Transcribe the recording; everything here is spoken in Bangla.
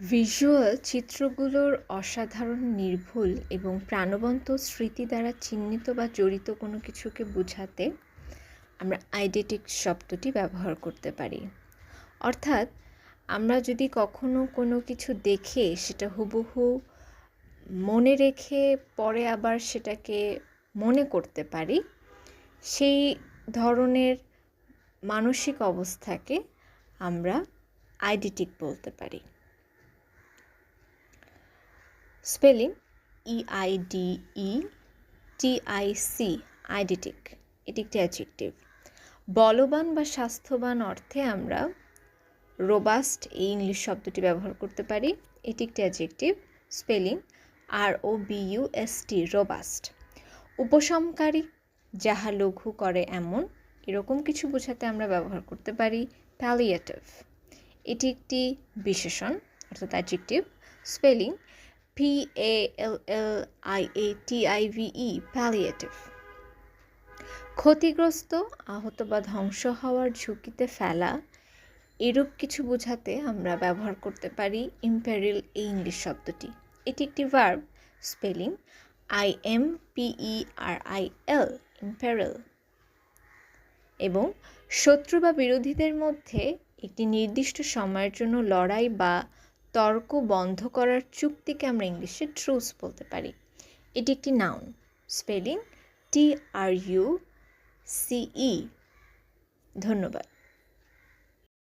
ভিজ্যুয়াল চিত্রগুলোর অসাধারণ নির্ভুল এবং প্রাণবন্ত স্মৃতি দ্বারা চিহ্নিত বা জড়িত কোনো কিছুকে বোঝাতে আমরা আইডেটিক শব্দটি ব্যবহার করতে পারি। অর্থাৎ আমরা যদি কখনো কোনো কিছু দেখে সেটা হুবহু মনে রেখে পরে আবার সেটাকে মনে করতে পারি, সেই ধরনের মানসিক অবস্থাকে আমরা আইডেটিক বলতে পারি। Spelling E I D E T I C eidetic. এটি একটি অ্যাডজেক্টিভ। বলবান বা স্বাস্থ্যবান অর্থে আমরা রোবাস্ট এই ইংলিশ শব্দটি ব্যবহার করতে পারি। এটি একটি adjective, spelling R O B U S T robust উপশমকারী যাহা লঘু করে এমন, এরকম কিছু বোঝাতে আমরা ব্যবহার করতে পারি প্যালিয়েটিভ এটি একটি বিশেষণ, অর্থাৎ adjective spelling P A L L I A T I V E palliative ক্ষতিগ্রস্ত, আহত বা ধ্বংস হওয়ার ঝুঁকিতে ফেলা, এরূপ কিছু বোঝাতে আমরা ব্যবহার করতে পারি ইম্পেরিল এই ইংলিশ শব্দটি। এটি একটি verb spelling I M P E R I L imperil এবং শত্রু বা বিরোধীদের মধ্যে একটি নির্দিষ্ট সময়ের জন্য লড়াই বা তর্ক বন্ধ করার চুক্তিকে আমরা ইংলিশে ট্রুস বলতে পারি। এটি একটি noun spelling T R U C E ধন্যবাদ।